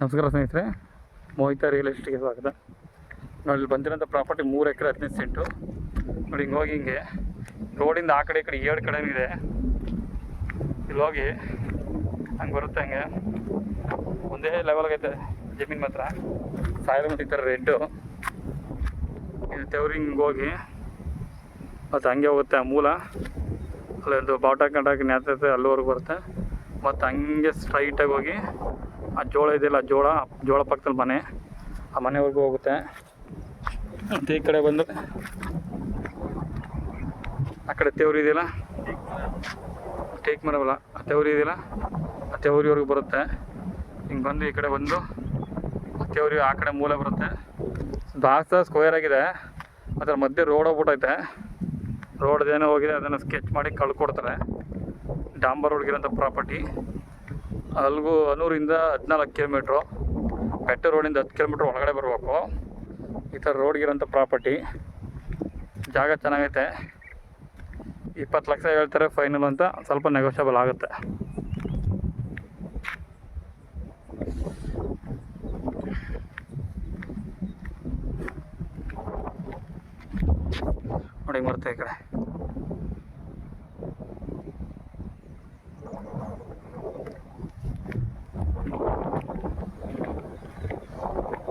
ನಮಸ್ಕಾರ ಸ್ನೇಹಿತರೆ, ಮೋಹಿತ ರಿಯಲ್ ಎಸ್ಟೇಟ್ಗೆ ಸ್ವಾಗತ. ಇಲ್ಲಿ ಬಂದಿರೋಂಥ ಪ್ರಾಪರ್ಟಿ ಮೂರು ಎಕರೆ ಹದಿನೈದು ಸೆಂಟು ನೋಡಿ, ಹಿಂಗೆ ಹೋಗಿ ಹಿಂಗೆ ರೋಡಿಂದ ಆ ಕಡೆ ಈ ಕಡೆ ಏಳು ಕಡೆ ಇದೆ. ಇಲ್ಲಿ ಹೋಗಿ ಹಂಗೆ ಬರುತ್ತೆ ಹಂಗೆ. ಒಂದೇ ಲೆವೆಲ್ಗೈತೆ ಜಮೀನು ಮಾತ್ರ. ಸಾವಿರ ಮೀಟರ್ ಈ ಥರ ರೆಡ್ಡು ತೆವ್ರಿ ಹಿಂಗೆ ಹೋಗಿ ಮತ್ತು ಹಂಗೆ ಹೋಗುತ್ತೆ ಆ ಮೂಲ. ಅಲ್ಲೊಂದು ಬಾವುಟ ಕಂಡಾಕಿ ನ್ಯಾತೈತೆ ಅಲ್ಲಿವರೆಗೂ ಬರುತ್ತೆ ಮತ್ತು ಹಂಗೆ ಸ್ಟ್ರೈಟಾಗಿ ಹೋಗಿ ಆ ಜೋಳ ಇದೆಯಲ್ಲ, ಜೋಳ ಜೋಳ ಪಕ್ಕದಲ್ಲಿ ಮನೆ. ಆ ಮನೆವರೆಗೂ ಹೋಗುತ್ತೆ. ಮತ್ತು ಈ ಕಡೆ ಬಂದು ಆ ಕಡೆ ತೇವ್ರಿ ಇದೆಯಲ್ಲ? ಟೇಕ್ ಮರವಲ್ಲ ಆ ತೇವ್ರಿ ಇದೆಯಲ್ಲ? ಆ ತೇವ್ರಿವರೆಗೂ ಬರುತ್ತೆ. ಹಿಂಗೆ ಬಂದು ಈ ಕಡೆ ಬಂದು ಆ ತೇವ್ರಿ ಆ ಕಡೆ ಮೂಲೆ ಬರುತ್ತೆ. ದಾಸ ಸ್ಕ್ವೇರ್ ಆಗಿದೆ. ಅದರ ಮಧ್ಯೆ ರೋಡ್ ಹೋಗ್ಬಿಟ್ಟೈತೆ ರೋಡ್ದೇನೋ ಹೋಗಿದೆ, ಅದನ್ನು ಸ್ಕೆಚ್ ಮಾಡಿ ಕಳ್ಕೊಡ್ತಾರೆ. ಡಾಂಬರ್ ರೋಡ್ಗಿರೋಂಥ ಪ್ರಾಪರ್ಟಿ ಅಲ್ಲಿಗೂ ಹನ್ನೂರಿಂದ ಹದಿನಾಲ್ಕು ಕಿಲೋಮೀಟ್ರು. ಬೆಟ್ಟ ರೋಡಿಂದ ಹತ್ತು ಕಿಲೋಮೀಟ್ರ್ ಒಳಗಡೆ ಬರಬೇಕು. ಈ ಥರ ರೋಡ್ಗಿರೋಂಥ ಪ್ರಾಪರ್ಟಿ. ಜಾಗ ಚೆನ್ನಾಗೈತೆ. ಇಪ್ಪತ್ತು ಲಕ್ಷ ಹೇಳ್ತಾರೆ ಫೈನಲ್ ಅಂತ. ಸ್ವಲ್ಪ ನೆಗೋಷಿಯಬಲ್ ಆಗುತ್ತೆ. ನೋಡಿ ಬರುತ್ತೆ ಈ ಕಡೆ.